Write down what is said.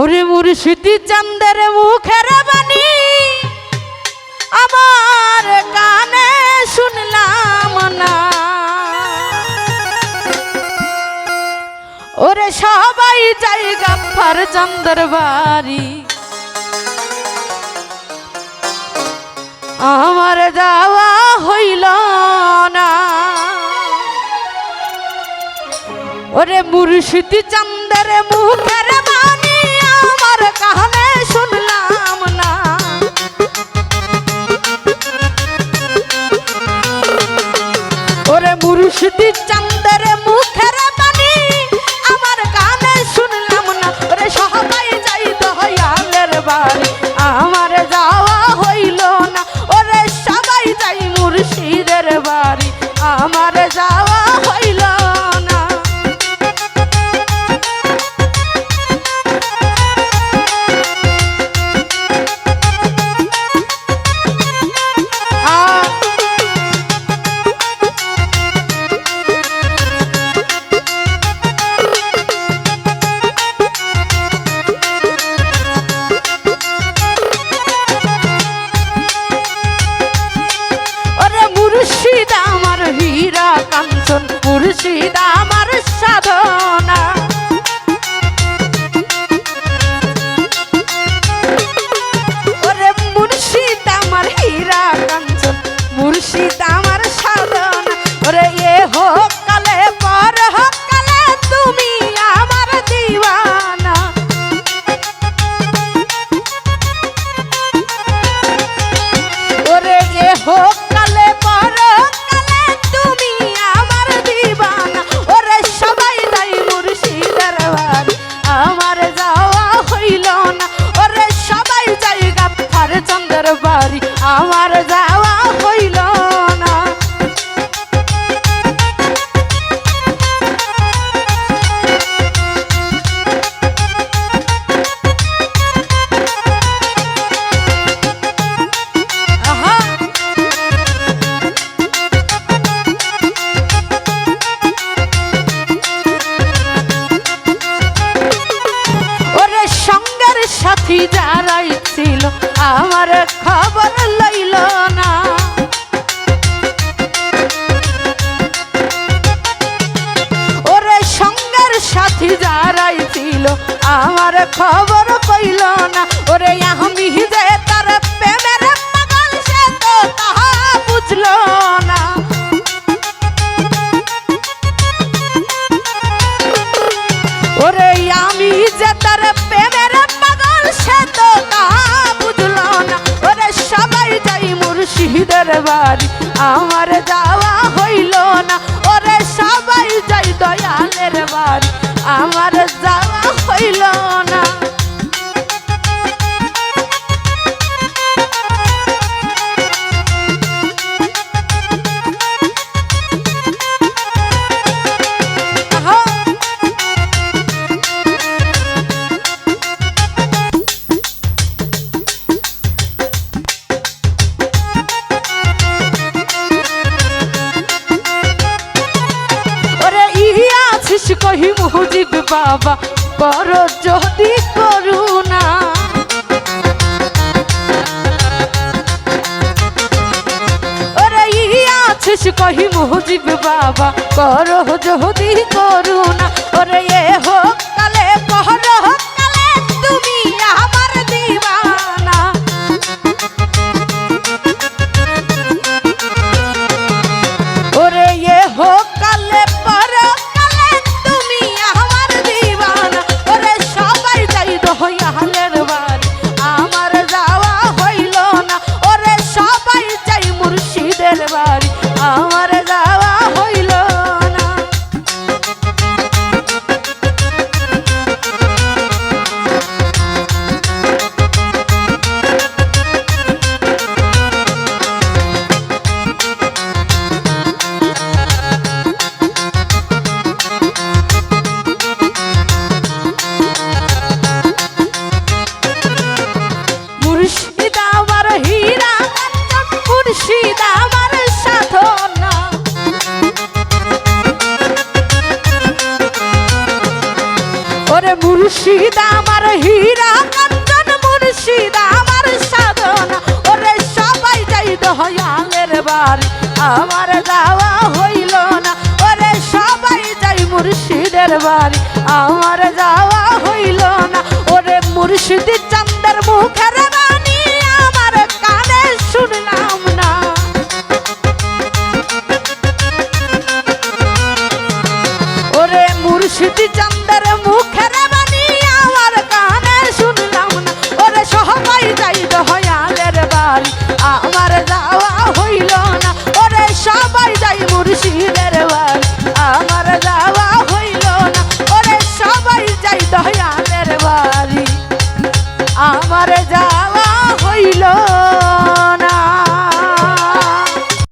ওরে মুর্শিদি চান্দের মুখের বাণী, আমার কানে শুনলাম না। ওরে সবাই যাই গাফার চন্দ্র বাড়ি, আমার যাওয়া হইল না। ওরে মুর্শিদি চন্দ্র মুখের মুর্শিদি চন্দ্র মুর্শিদ আমার সাধনা। ওরে মুর্শিদ আমার হীরা কাঞ্চন মুর্শিদ আমার সাধনা। ওরে এ হোক খবর লইল না। ওরে সঙ্গের সাথী যারাই ছিল, আমার খবর কইল না। ওরে আমি যে তার প্রেমের পাগল, সে তো তাহা বুঝল না। মুর্শিদের বাড়ি, আমার যাওয়া হইল না। ওরে সবাই যাই দয়ালের বাড়ি, আমার যাওয়া হইল না। আছিস কহি মুজিব বাবা বড় যদি করুণা। আছিস কহি মুজিব বাবা, কর যদি করুণা। ওরে এ হোক আমার হীরা কাঞ্চন, মুর্শিদ, আমার সাধনা। ওরে সবাই যাই দয়ালের বাড়ি, আমার যাওয়া হইল না। ওরে সবাই যাই মুর্শিদের বাড়ি, আমার যাওয়া হইল না। ওরে মুর্শিদ চান্দের মুখের বাণী